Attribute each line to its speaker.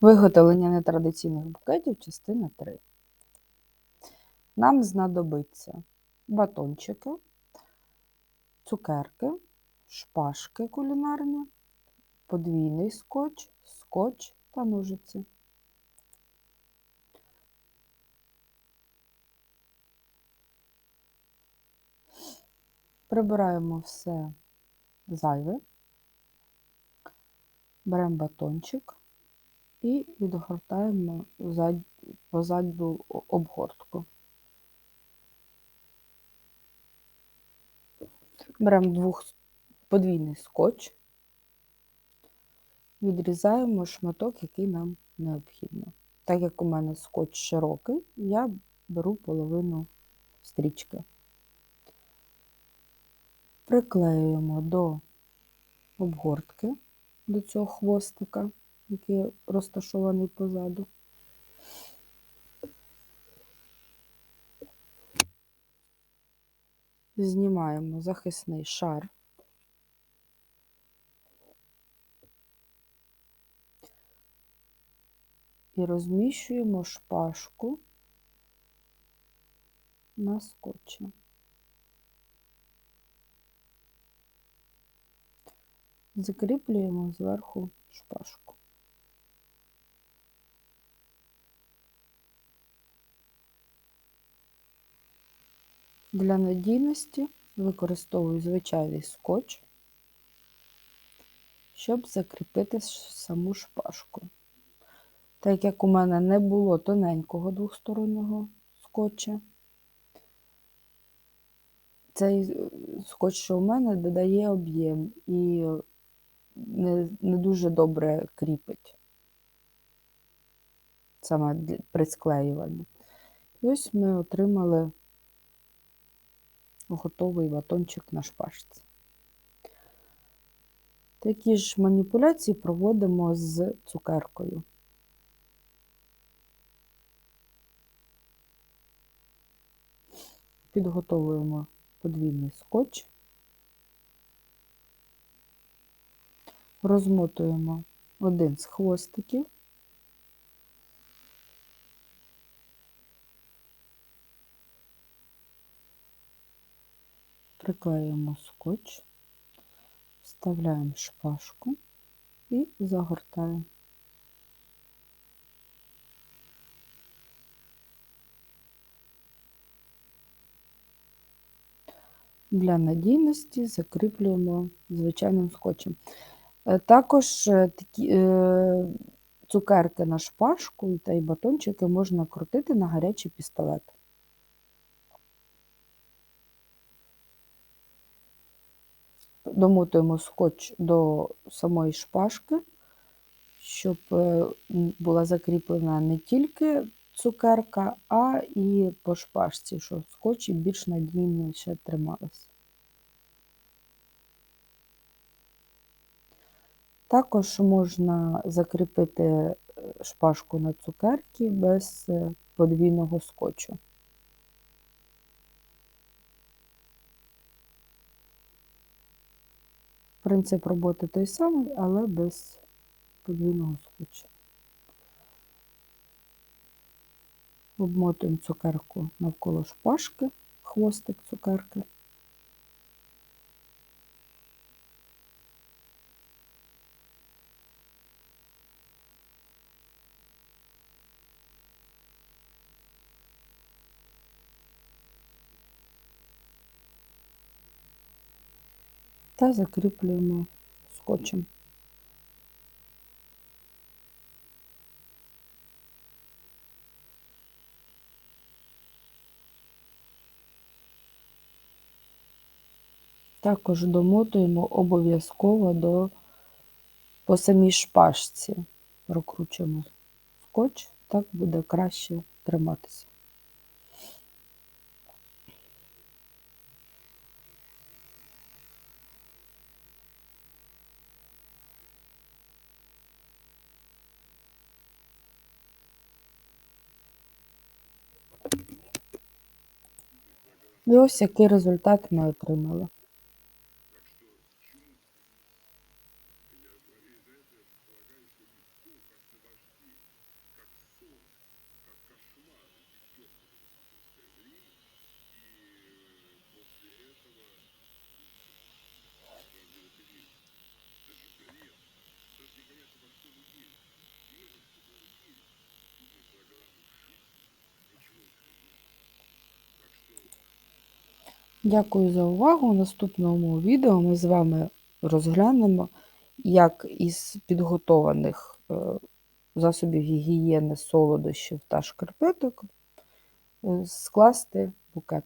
Speaker 1: Виготовлення нетрадиційних букетів, частина 3. Нам знадобиться батончики, цукерки, шпажки кулінарні, подвійний скотч, скотч та ножиці. Прибираємо все зайве, беремо батончик і відгортаємо зад- позаду обгортку. Беремо двох подвійний скотч, відрізаємо шматок, який нам необхідно. Так як у мене скотч широкий, я беру половину стрічки. Приклеюємо до обгортки, до цього хвостика, який розташований позаду. Знімаємо захисний шар. І розміщуємо шпажку на скотчі. Закріплюємо зверху шпажку. Для надійності використовую звичайний скотч, щоб закріпити саму шпажку. Так як у мене не було тоненького двостороннього скотча, цей скотч, що у мене, додає об'єм і не, не дуже добре кріпить саме при склеюванні. І ось ми отримали готовий батончик на шпажці. Такі ж маніпуляції проводимо з цукеркою. Підготовуємо подвійний скотч, розмотуємо один з хвостиків, приклеюємо скотч, вставляємо шпажку і загортаємо. Для надійності закріплюємо звичайним скотчем. Е, Також е, такі е, цукерки на шпажку та й батончики можна крутити на гарячий пістолет. Домотуємо скотч до самої шпажки, щоб е, була закріплена не тільки цукерка, а і по шпажці, щоб скотч більш надійніше трималися. Також можна закріпити е, шпажку на цукерки без е, подвійного скотчу. Принцип роботи той самий, але без подвійного скотча. Обмотуємо цукерку навколо шпажки, хвостик цукерки. Та закріплюємо скотчем. Також домотуємо обов'язково до по самій шпажці. Прокручуємо скотч, так буде краще триматися. І ось який результат ми отримали. Thank you. Дякую за увагу. У наступному відео ми з вами розглянемо, як із підготованих е, засобів гігієни, солодощів та шкарпеток е, скласти букет.